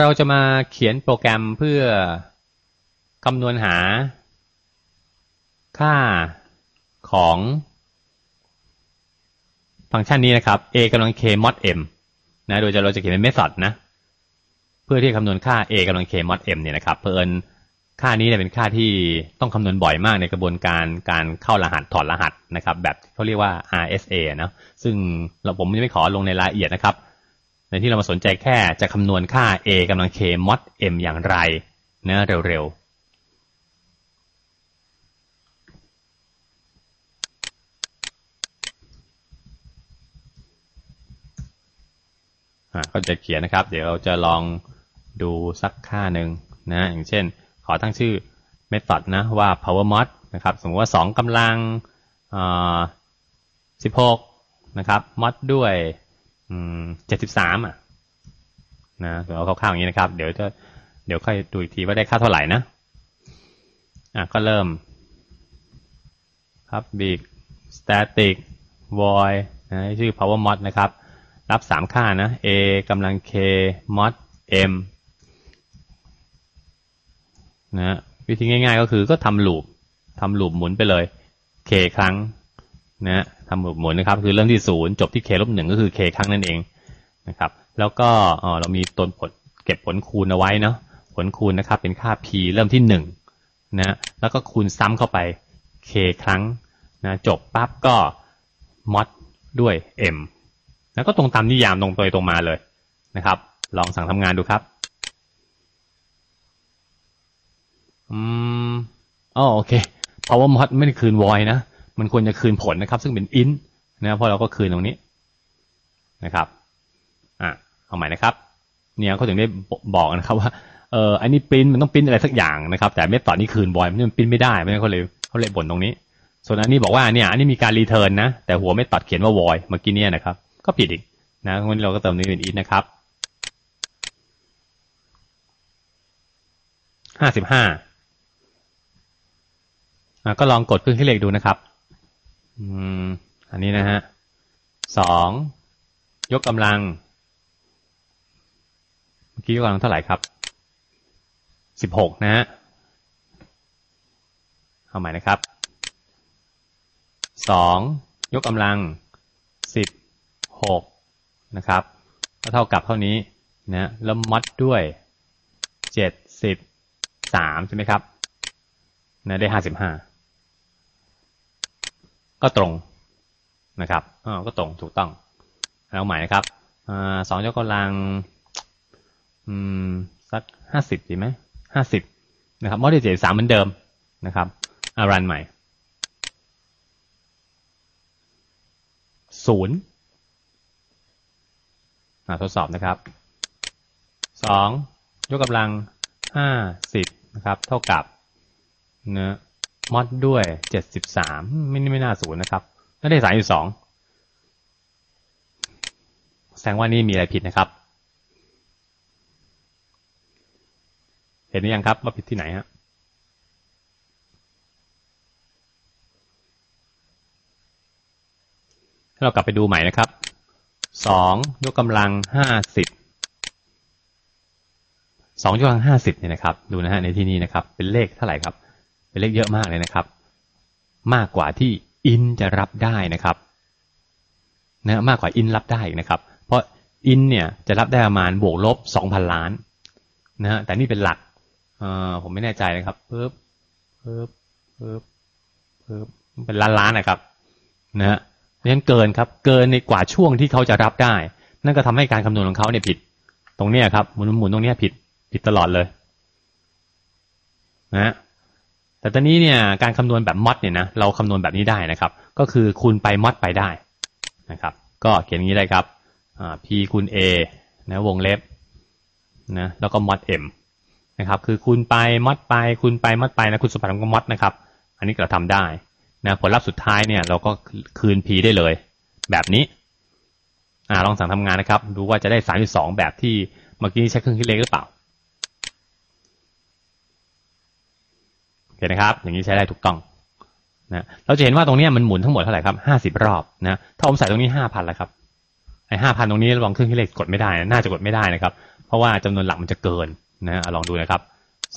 เราจะมาเขียนโปรแกรมเพื่อคำนวณหา ค่าของฟังก์ชันนี้นะครับ a กำลัง k mod m นะ โดยจะเราจะเขียนเป็น method นะ เพื่อที่จะคำนวณค่า a กำลัง k mod m เนี่ยนะครับ เพิ่นค่านี้เนี่ยเป็นค่าที่ต้องคำนวณบ่อยมากในกระบวนการการเข้ารหัสถอดรหัสนะครับ แบบเขาเรียกว่า RSA นะ ซึ่งเราผมไม่ขอลงในรายละเอียดนะครับ ในที่เรามาสนใจแค่จะคำนวณค่า a กำลัง k mod m อย่างไรนะเร็วๆก็จะเขียนนะครับ เดี๋ยวเราจะลองดูสักค่าหนึ่งนะ อย่างเช่น ขอตั้งชื่อ method นะว่า power mod นะครับ สมมติว่า 2กำลัง 16 นะครับ mod ด้วย 73อะ นะเดี๋ยวเอาคร่าวๆอย่างนี้นะครับ เดี๋ยวจะเดี๋ยวค่อยดูอีกทีว่าได้ค่าเท่าไหร่นะ อะ ก็เริ่มครับ big static void นะชื่อ power mod นะครับ รับสามค่านะ a กำลัง k mod m นะวิธีง่ายๆก็คือก็ทำลูปทำลูปหมุนไปเลย k ครั้ง นะทำลูปหมุนนะครับ คือเริ่มที่ศูนย์จบที่ k ลบหนึ่งก็คือ k คครั้งนั่นเองนะครับ แล้วก็เรามีต้นผลเก็บผลคูณเอาไว้เนาะผลคูณนะครับ เป็นค่า p เริ่มที่หนึ่งนะแล้วก็คูณซ้ำเข้าไป k ครั้งนะจบปั๊บก็ mod ด้วย m แล้วก็ตรงตามนิยามตรงตัวตรงมาเลยนะครับ ลองสั่งทำงานดูครับอืมอ๋อโอเค power mod ไม่ได้คืน void นะ มันควรจะคืนผลนะครับ ซึ่งเป็น int นะเพราะเราก็คืนตรงนี้นะครับอะเอาใหม่นะครับ เนี่ยเขาถึงได้บอกนะครับว่าเอออันนี้ปริ้นมันต้องปริ้นอะไรสักอย่างนะครับ แต่ไม่ต่อนี่คืน void มันปริ้นไม่ได้ไม่งั้นเขาเลยเขาเลยบ่นตรงนี้ ส่วนอันนี้บอกว่าเนี่ยอันนี้มีการรีเทิร์นนะ แต่หัวไม่ตัดเขียนว่า void เมื่อกี้เนี่ยนะครับ ก็ผิดอีกนะงั้นเราก็เติมนี้เป็น int นะครับห้าสิบห้าก็ลองกดเครื่องคิดเลขดูนะครับ อืม อันนี้นะฮะสองยกกำลัง เมื่อกี้ยกกำลังเท่าไหร่ครับสิบหกนะฮะเอาใหม่นะครับสองยกกำลังสิบหกนะครับ ก็เท่ากับเท่านี้นะแล้วมัดด้วยเจ็ดสิบสามใช่ไหมครับนะได้ห้าสิบห้า ก็ตรงนะครับอ๋อก็ตรงถูกต้องเอาใหม่นะครับอสองยกกำลังอืมสักห้าสิบดีไหมห้าสิบนะครับมอดเจ็ดสามเหมือนเดิมนะครับอารันใหม่ศูนย์ทดสอบนะครับสองยกกำลังห้าสิบนะครับ เท่ากับเนื้อ มอดด้วยเจ็ดสิบสามไม่ไม่น่าศูนย์นะครับน่าได้สามอยู่สองแสดงว่านี่มีอะไรผิดนะครับ เห็นหรือยังครับว่าผิดที่ไหนฮะเรากลับไปดูใหม่นะครับสองยกกำลังห้าสิบสองยกกำลังห้าสิบเนี่ยนะครับ ดูนะฮะในที่นี้นะครับ เป็นเลขเท่าไหร่ครับ เป็นเลขเยอะมากเลยนะครับ มากกว่าที่อินจะรับได้นะครับนะมากกว่าอินรับได้นะครับ เพราะอินเนี่ยจะรับได้ประมาณบวกลบสองพันล้านนะฮะแต่นี่เป็นหลักเอ่อผมไม่แน่ใจนะครับเพิ่มเพิ่มเพิ่มเพิ่มเป็นล้านล้านนะครับนะฮะเพราะฉะนั้นเกินครับ เกินในกว่าช่วงที่เขาจะรับได้ นั่นก็ทำให้การคำนวณของเขาเนี่ยผิด ตรงเนี้ยครับหมุนหมุนตรงเนี้ยผิดผิดตลอดเลย นะ แต่ตอนนี้เนี่ยการคำนวณแบบมอดเนี่ยนะเราคำนวณแบบนี้ได้นะครับ ก็คือคูณไปมอดไปได้นะครับ ก็เขียนงี้ได้ครับ p คูณ a นะวงเล็บนะแล้วก็มอด m นะครับ คือคูณไปมอดไปคูณไปมอดไปนะคูณสมบัติของมอดนะครับ อันนี้เราทำได้นะผลลัพธ์สุดท้ายเนี่ยเราก็คืน p ได้เลย แบบนี้อ่าลองสั่งทำงานนะครับ ดูว่าจะได้สามสองแบบที่เมื่อกี้ใช้เครื่องคิดเลขหรือเปล่า ห็นนะครับ อย่างนี้ใช้ได้ถูกต้องนะเราจะเห็นว่าตรงนี้มันหมุนทั้งหมดเท่าไหร่ครับห้าสิบรอบนะถ้าผมใส่ตรงนี้ห้าพันแล้วครับไอห้าพันตรงนี้ลองเครื่องคิดเลขกดไม่ได้น่าจะกดไม่ได้นะครับ เพราะว่าจำนวนหลักมันจะเกินนะลองดูนะครับ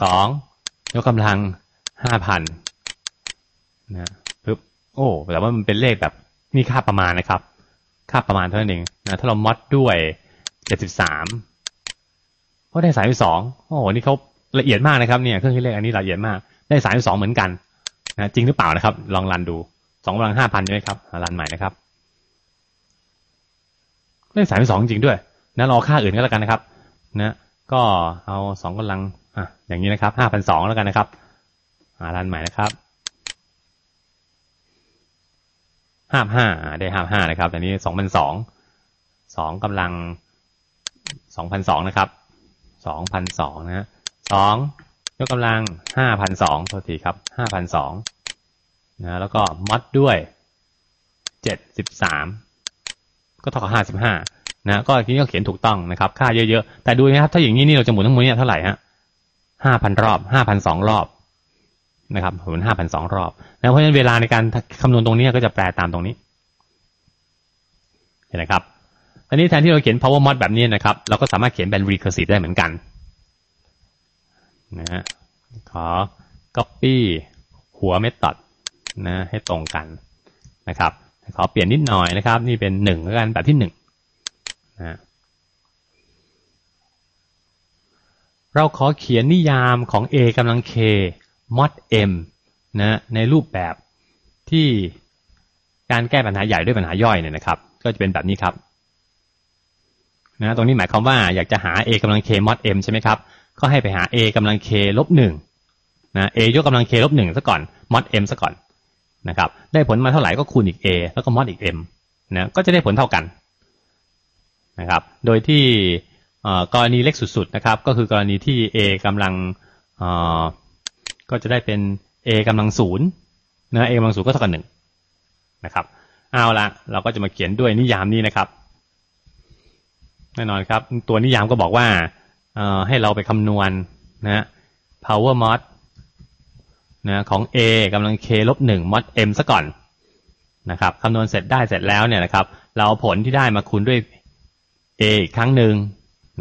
สองยกกำลังห้าพันนะปึ๊บโอ้แต่ว่ามันเป็นเลขแบบมีค่าประมาณนะครับ ค่าประมาณเท่านั้นเองนะถ้าเรามอดด้วยเจ็ดสิบสามก็ได้สายสองโอ้โหนี่เขาละเอียดมากนะครับเนี่ยเครื่องคิดเลขอันนี้ละเอียดมาก ได้สายสองเหมือนกันนะจริงหรือเปล่านะครับ ลองรันดูสองกำลังห้าพันใช่ไหมครับรันใหม่นะครับได้สายสองจริงด้วยนะรอค่าอื่นก็แล้วกันนะครับนะก็เอาสองกำลังอะอย่างนี้นะครับห้าพันสองแล้วกันนะครับรันใหม่นะครับห้าห้าได้ห้าห้านะครับอันนี้สองพันสองสองกำลังสองพันสองนะครับสองพันสองนะสอง ยกกำลังห้าพันสองโทษทีครับห้าพันสองนะแล้วก็มัดด้วยเจ็ดสิบสามก็เท่ากับห้าสิบห้านะก็ทีนี้ก็เขียนถูกต้องนะครับ ค่าเยอะๆ แต่ดูนะครับ ถ้าอย่างนี้นี่เราจะหมุนทั้งหมดเนี่ยเท่าไหร่ฮะห้าพันรอบห้าพันสองรอบนะครับหมุนห้าพันสองรอบแล้วเพราะฉะนั้นเวลาในการคำนวณตรงนี้ก็จะแปลตามตรงนี้เห็นไหมครับอันนี้แทนที่เราเขียน power mod แบบนี้นะครับ เราก็สามารถเขียนเป็น recursive ได้เหมือนกัน นะฮะขอ copy หัว method นะให้ตรงกันนะครับ ขอเปลี่ยนนิดหน่อยนะครับ นี่เป็นหนึ่งแล้วกันแบบที่หนึ่งนะเราขอเขียนนิยามของ a กำลัง k mod m นะในรูปแบบที่การแก้ปัญหาใหญ่ด้วยปัญหาย่อยเนี่ยนะครับ ก็จะเป็นแบบนี้ครับนะตรงนี้หมายความว่าอยากจะหา a กำลัง k mod m ใช่ไหมครับ ก็ให้ไปหา a กำลัง k ลบหนึ่งนะ a ยกกำลัง k ลบหนึ่งซะก่อน mod m ซะก่อนนะครับได้ผลมาเท่าไหร่ก็คูณอีก a แล้วก็ mod อีก m นะก็จะได้ผลเท่ากันนะครับโดยที่กรณีเล็กสุดๆนะครับก็คือกรณีที่ a กำลังก็จะได้เป็น a กำลังศูนย์นะ a กำลังศูนย์ก็เท่ากับหนึ่งนะครับเอาละเราก็จะมาเขียนด้วยนิยามนี้นะครับ แน่นอนครับ ตัวนิยามก็บอกว่า ให้เราไปคำนวณนะ power mod นะของ a กำลัง k ลบหนึ่ง mod m ซะก่อนนะครับคำนวณเสร็จได้เสร็จแล้วเนี่ยนะครับ เราเอาผลที่ได้มาคูณด้วย a อีกครั้งหนึ่ง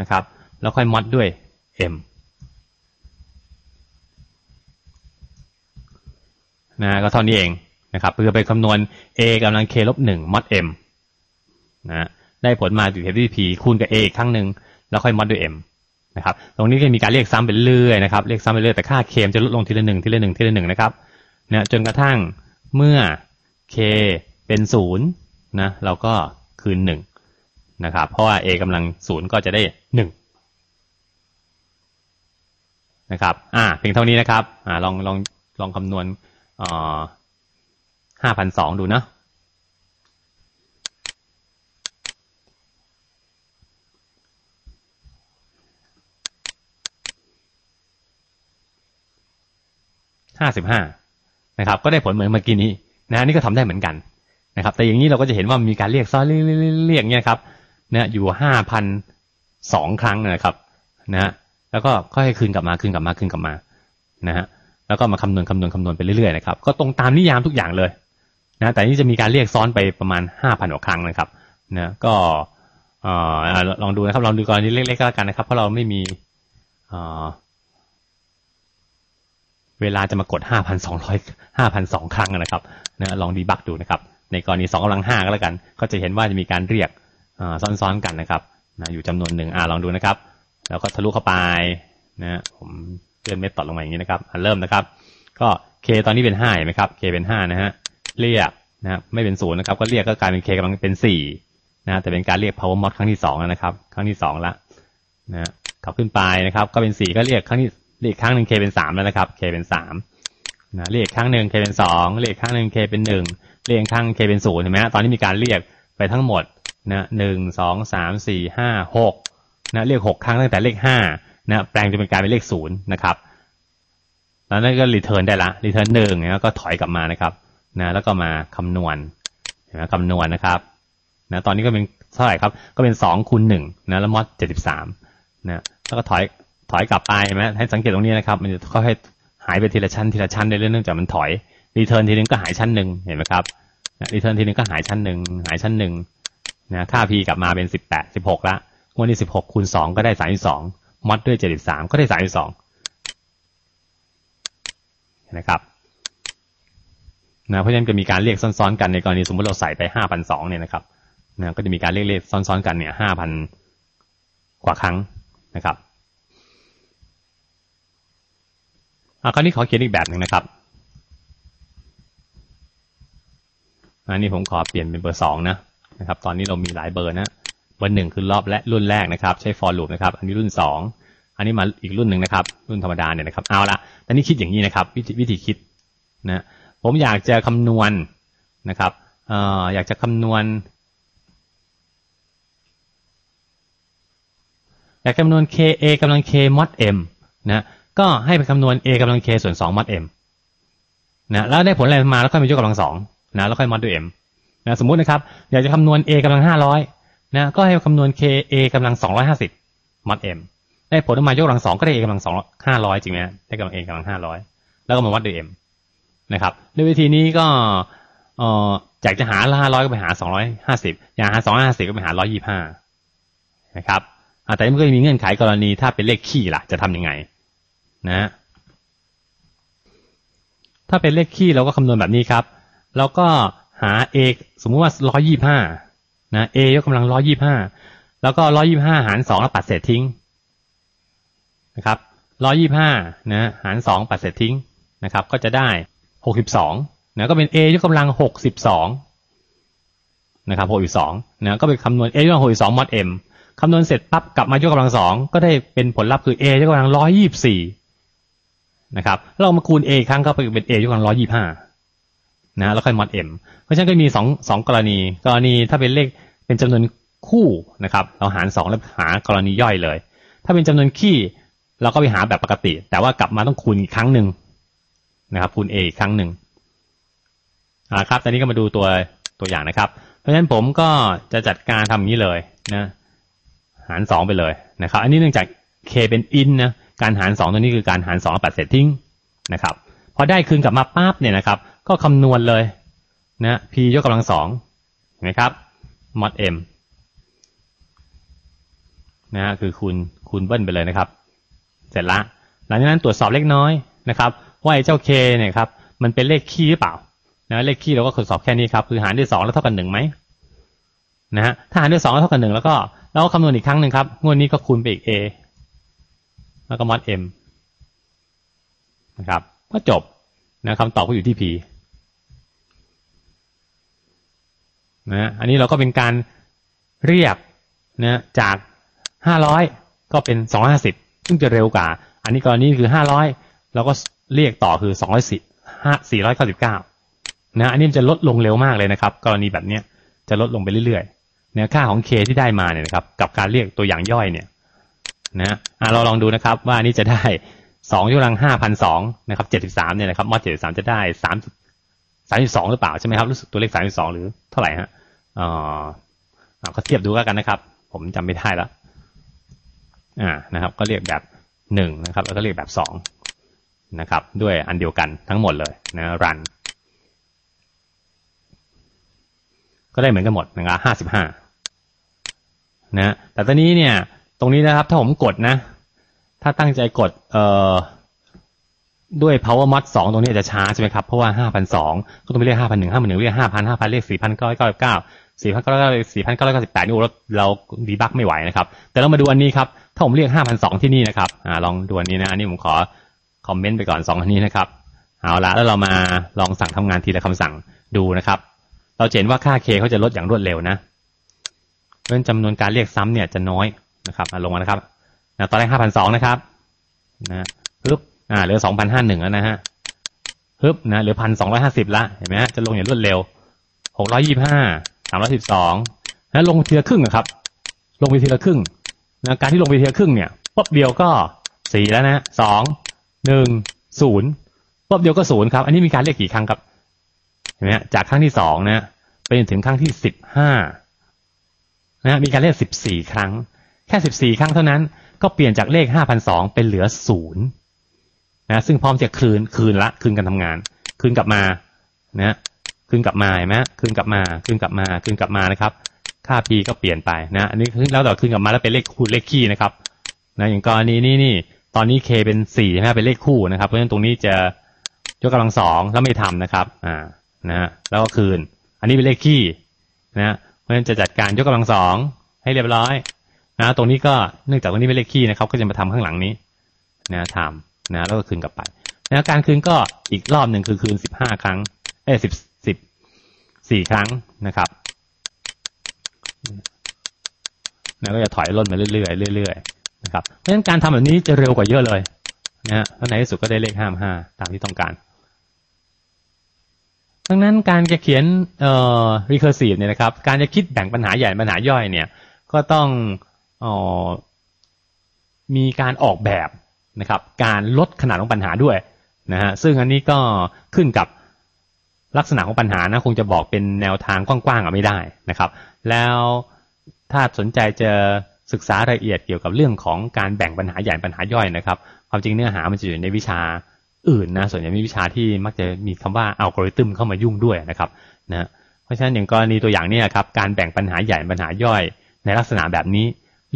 นะครับ แล้วค่อย mod ด้วย m นะก็เท่านี้เองนะครับเพื่อไปคำนวณ a กำลัง k ลบหนึ่ง mod m นะได้ผลมาอยู่ที่ p คูณกับ a อีกครั้งหนึ่งแล้วค่อย mod ด้วย m นะครับ ตรงนี้ก็มีการเรียกซ้ำไปเรื่อยนะครับ เรียกซ้ำไปเรื่อยแต่ค่า k จะลดลงทีละหนึ่งทีละหนึ่งทีละหนึ่งนะครับนะจนกระทั่งเมื่อ k เป็นศูนย์นะเราก็คืนหนึ่งนะครับ เพราะว่า a กำลังศูนย์ก็จะได้หนึ่งนะครับ อ่า เพียงเท่านี้นะครับ อ่า ลอง ลอง ลองคำนวณห้าพันสองดูนะ ห้าสิบห้านะครับ ก็ได้ผลเหมือนเมื่อกี้นี้นะนี่ก็ทำได้เหมือนกันนะครับ แต่อย่างนี้เราก็จะเห็นว่ามีการเรียกซ้อนเรียกเนี่ยครับนะอยู่ห้าพันสองครั้งนะครับนะแล้วก็ค่อยคืนกลับมาคืนกลับมาคืนกลับมานะฮะแล้วก็มาคำนวณคำนวณคำนวณไปเรื่อยๆนะครับก็ตรงตามนิยามทุกอย่างเลยนะแต่นี่จะมีการเรียกซ้อนไปประมาณห้าพันกว่าครั้งนะครับนะก็ลองดูนะครับลองดูกรณีเล็กๆก็แล้วกันนะครับ เพราะเราไม่มี เวลาจะมากดห้าพันสองร้อยห้าพันสองครั้งนะครับนะลองดีบักดูนะครับ ในกรณีสองกำลังห้าก็แล้วกัน ก็จะเห็นว่าจะมีการเรียกซ้อนๆกันนะครับนะอยู่จำนวนหนึ่งอ่าลองดูนะครับ แล้วก็ทะลุเข้าไปนะผมเลื่อนเม็ดต่อลงมาอย่างนี้นะครับเริ่มนะครับ ก็ k ตอนนี้เป็นห้าเห็นไหมครับ k เป็นห้านะฮะเรียกนะไม่เป็นศูนย์นะครับ ก็เรียกก็กลายเป็น k กำลังเป็นสี่นะแต่เป็นการเรียก power mod ครั้งที่สองนะครับ ครั้งที่สองละนะขับขึ้นไปนะครับ ก็เป็นสี่ก็เรียกครั้งที่ เรียกครั้งหนึ่ง k เป็นสามแล้วนะครับ k เป็นสามนะเรียกครั้งหนึ่ง k เป็นสองเรียกครั้งหนึ่ง k เป็นหนึ่งเรียกครั้ง k เป็นศูนย์เห็นไหมตอนนี้มีการเรียกไปทั้งหมดนะหนึ่งสองสามสี่ห้าหกนะเรียกหกครั้งตั้งแต่เลขห้านะแปลงจะเป็นการเป็นเลขศูนย์นะครับแล้วนั่นก็รีเทิร์นได้ละรีเทิร์นหนึ่งแล้วก็ถอยกลับมานะครับนะแล้วก็มาคำนวณนะคำนวณนะครับนะตอนนี้ก็เป็นเท่าไหร่ครับ ก็เป็นสองคูณหนึ่งนะแล้วมอดเจ็ดสิบสามนะแล้วก็ถอย ถอยกลับไปไหมให้สังเกตตรงนี้นะครับ มันจะค่อยๆหายไปทีละชั้นทีละชั้นในเรื่องเนื่องจากมันถอยรีเทิร์นทีนึงก็หายชั้นหนึ่งเห็นไหมครับรีเทิร์นทีนึงก็หายชั้นหนึ่งหายชั้นหนึ่งนะค่า p กลับมาเป็นสิบแปดสิบหกละงวดนี้สิบหกคูณสองก็ได้สามสิบสองมอดด้วยเจ็ดสิบสามก็ได้สามสิบสองนะครับนะเพราะฉะนั้นจะมีการเรียกซ้อนๆกันในกรณีสมมติเราใส่ไปห้าพันสองเนี่ยนะครับนะก็จะมีการเรียกเลขซ้อนๆกันเนี่ยห้าพันกว่าครั้งนะครับอา คราวนี้ขอเขียนอีกแบบหนึ่งนะครับ อันนี้ผมขอเปลี่ยนเป็นเบอร์สองนะนะครับ ตอนนี้เรามีหลายเบอร์นะ เบอร์หนึ่งคือรอบและรุ่นแรกนะครับ ใช้ for loop นะครับ อันนี้รุ่นสองอันนี้มาอีกรุ่นหนึ่งนะครับ รุ่นธรรมดาเนี่ยนะครับ เอาละตอนนี้คิดอย่างนี้นะครับ วิธีวิธีคิดนะ ผมอยากจะคำนวณนะครับอออยากจะคำนวณ อยากคำนวณ k a กำลัง k mod m นะ ก็ให้ไปคำนวณ a กำลัง k ส่วน2 mod m นะแล้วได้ผลอะไรมาแล้วค่อยมายกกำลังสองนะแล้วค่อยมอดด้วย m นะสมมุตินะครับอยากจะคำนวณ a กำลังห้าร้อยนะก็ให้คำนวณ k a กำลังสองร้อยห้าสิบมอด m ได้ผลออกมายกกำลังสองก็ได้ a กำลังสองห้าร้อยจริงไหมได้กำลัง a กำลังห้าร้อยแล้วก็มาวัดด้วย m นะครับด้วยวิธีนี้ก็เอ่ออยากจะหาห้าร้อยก็ไปหาสองร้อยห้าสิบอยากหาสองห้าสิบก็ไปหาร้อยยี่ห้านะครับแต่มันก็มีเงื่อนไขกรณีถ้าเป็นเลขคี่ล่ะ จะทํำยังไง นะ ถ้าเป็นเลขคี่เราก็คำนวณแบบนี้ครับ แล้วก็หา a สมมติว่าร้อยยี่ห้านะ a ยกกำลังร้อยยี่ห้าแล้วก็ร้อยยี่ห้าหารสองแล้วปัดเศษทิ้งนะครับร้อยยี่ห้านะหารสองปัดเศษทิ้งนะครับ ก็จะได้หกสิบสองนะก็เป็น a ยกกำลังหกสิบสองนะครับหกสิบสองนะก็ไปคำนวณ a ยกกำลังหกสิบสองมอด m คำนวณเสร็จปั๊บกลับมายกกำลังสองก็ได้เป็นผลลัพธ์คือ a ยกกำลังร้อยยี่สี่ นะครับเรามาคูณ a ครั้งก็ไปเป็น a ยกกำลังร้อยยี่ห้านะแล้วค่อยมอด m เพราะฉะนั้นก็มีสองสองกรณี กรณีถ้าเป็นเลขเป็นจำนวนคู่นะครับ เราหารสองแล้วหากรณีย่อยเลย ถ้าเป็นจำนวนคี่เราก็ไปหาแบบปกติ แต่ว่ากลับมาต้องคูณอีกครั้งหนึ่งนะครับ คูณ a อีกครั้งหนึ่งอ่าครับตอนนี้ก็มาดูตัวตัวอย่างนะครับ เพราะฉะนั้นผมก็จะจัดการทำอย่างนี้เลยนะหารสองไปเลยนะครับ อันนี้เนื่องจาก k เป็น in นะ การหารสองตัวนี้คือการหารสองปัดเศษทิ้งนะครับพอได้คืนกลับมาปั๊บเนี่ยนะครับ ก็คำนวณเลยนะ p ยกกำลังสองนะครับ mod m นะคือคูณคูณเบิ้ลไปเลยนะครับ เสร็จละ หลังจากนั้นตรวจสอบเล็กน้อยนะครับว่าไอ้เจ้า k เนี่ยครับมันเป็นเลขคี่หรือเปล่านะเลขคี่เราก็ตรวจสอบแค่นี้ครับคือหารด้วยสองแล้วเท่ากันหนึ่งไหมนะฮะถ้าหารด้วยสองแล้วเท่ากันหนึ่งแล้วก็เราก็คำนวณอีกครั้งหนึ่งครับงวดนี้ก็คูณไปอีก a แล้วก็ mod m นะครับ ก็จบนะคำตอบก็อยู่ที่ p นะอันนี้เราก็เป็นการเรียกนะจากห้าร้อยก็เป็นสองห้าสิบซึ่งจะเร็วกว่า อันนี้กรณีคือห้าร้อยเราก็เรียกต่อคือสองร้อยสี่ห้าสี่ร้อยเก้าสิบเก้านะอันนี้มันจะลดลงเร็วมากเลยนะครับ กรณีแบบเนี้ยจะลดลงไปเรื่อยๆเนี่ยค่าของ k ที่ได้มาเนี่ยนะครับ กับการเรียกตัวอย่างย่อยเนี่ย นะอะเราลองดูนะครับว่านี่จะได้สองยกกำลังห้าพันสองนะครับเจ็ดสิบสามเนี่ยนะครับมอดเจ็ดสิบสามจะได้สามสามสิบสองหรือเปล่าใช่ไหมครับรู้สึกตัวเลขสามสิบสองหรือเท่าไหร่ฮะอ่าก็เทียบดูกันนะครับ ผมจำไม่ได้แล้วอ่านะครับ ก็เรียกแบบหนึ่งนะครับ แล้วก็เรียกแบบสองนะครับ ด้วยอันเดียวกันทั้งหมดเลยนะรัน ก็ได้เหมือนกันหมดนะครับห้าสิบห้านะแต่ตอนนี้เนี่ย ตรงนี้นะครับ ถ้าผมกดนะ ถ้าตั้งใจกดเอ่อด้วย power mod สองตรงนี้จะช้าใช่ไหมครับ เพราะว่าห้าพันสองก็ต้องไปเรียกห้าพันหนึ่งห้าพันหนึ่งเรียกห้าพันห้าพันเรียกสี่พันเก้าเก้าเก้าสี่พันเก้าร้อยสี่พันเก้าร้อยเก้าสิบแปดนี่โอ้เราดีบักไม่ไหวนะครับ แต่เรามาดูอันนี้ครับ ถ้าผมเรียกห้าพันสองที่นี่นะครับอ่าลองดูอันนี้นะ อันนี้ผมขอคอมเมนต์ไปก่อนสองอันนี้นะครับ เอาละแล้วเรามาลองสั่งทำงานทีละคำสั่งดูนะครับ เราเห็นว่าค่า k เขาจะลดอย่างรวดเร็วนะเพราะจำนวนการเรียกซ้ำเนี่ยจะน้อย นะครับลงมานะครับนะตอนแรกห้าพันสองนะครับนะปึ๊บอ่าเหลือสองพันห้าหนึ่งแล้วนะฮะปึ๊บนะเหลือพันสองร้อยห้าสิบละเห็นไหมฮะจะลงอย่างรวดเร็วหกร้อยยี่ห้าสามร้อยสิบสองนะลงทีละครึ่งนะครับ ลงไปทีละครึ่งนะการที่ลงไปทีละครึ่งเนี่ยปุ๊บเดียวก็สี่แล้วนะสองหนึ่งศูนย์ปุ๊บเดียวก็ศูนย์ครับ อันนี้มีการเรียกกี่ครั้งครับเห็นไหมจากครั้งที่สองนะไปจนถึงครั้งที่สิบห้านะมีการเรียกสิบสี่ครั้ง แค่สิบสี่ครั้งเท่านั้น ก็เปลี่ยนจากเลขห้าพันสองเป็นเหลือศูนย์นะซึ่งพร้อมจะคืนคืนละคืนกันทำงาน คืนกลับมานะคืนกลับมาเห็นไหมคืนกลับมาคืนกลับมาคืนกลับมานะครับ ค่า p ก็เปลี่ยนไปนะอันนี้แล้วต่อขึ้นกลับมาแล้วเป็นเลขคูณเลขคี่นะครับนะอย่างกรณีนี้นี่ตอนนี้ k เป็นสี่ใช่ไหมเป็นเลขคู่นะครับ เพราะฉะนั้นตรงนี้จะยกกำลังสองแล้วไม่ทำนะครับอ่านะแล้วก็คืน อันนี้เป็นเลขคี่นะเพราะฉะนั้นจะจัดการยกกำลังสองให้เรียบร้อย นะตรงนี้ก็เนื่องจากวันนี้เป็นเลขคี่นะครับ ก็จะมาทำข้างหลังนี้นะทำนะแล้วก็คืนกลับไปนะการคืนก็อีกรอบหนึ่งคือคืนสิบห้าครั้งเอ้สิบสิบสี่ครั้งนะครับนะก็จะถอยล่นมาเรื่อยๆเรื่อยๆนะครับเพราะฉะนั้นการทำแบบนี้จะเร็วกว่าเยอะเลยนะฮะแล้วในที่สุดก็ได้เลขห้าห้าตามที่ต้องการดังนั้นการจะเขียนเอ่อ recursive เนี่ยนะครับ การจะคิดแบ่งปัญหาใหญ่ปัญหาย่อยเนี่ย ก็ต้อง มีการออกแบบนะครับ การลดขนาดของปัญหาด้วยนะฮะซึ่งอันนี้ก็ขึ้นกับลักษณะของปัญหานะคงจะบอกเป็นแนวทางกว้างๆอะไม่ได้นะครับ แล้วถ้าสนใจจะศึกษารายละเอียดเกี่ยวกับเรื่องของการแบ่งปัญหาใหญ่ปัญหาย่อยนะครับ ความจริงเนื้อหามันจะอยู่ในวิชาอื่นนะส่วนใหญ่มีวิชาที่มักจะมีคำว่าอัลกอริทึมเข้ามายุ่งด้วยนะครับนะเพราะฉะนั้นอย่างกรณีตัวอย่างนี้ครับการแบ่งปัญหาใหญ่ปัญหาย่อยในลักษณะแบบนี้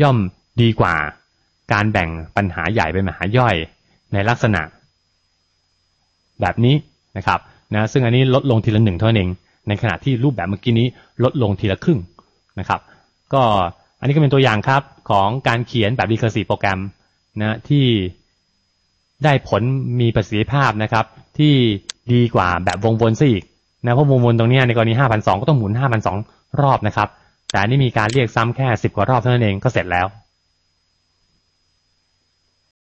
ย่อมดีกว่าการแบ่งปัญหาใหญ่เป็นปัญหาย่อยในลักษณะ แบบนี้นะครับนะซึ่งอันนี้ลดลงทีละหนึ่งเท่านั้นเอง ในขณะที่รูปแบบเมื่อกี้นี้ลดลงทีละครึ่งนะครับ ก็อันนี้ก็เป็นตัวอย่างครับของการเขียนแบบ recursive โปรแกรมนะที่ได้ผลมีประสิทธิภาพนะครับ ที่ดีกว่าแบบวงวนซะอีกนะเพราะวงวนตรงนี้ในกรณี 5,200 ก็ต้องหมุน 5,200 รอบนะครับ แต่นี่มีการเรียกซ้ำแค่สิบกว่ารอบเท่านั้นเองก็เสร็จแล้ว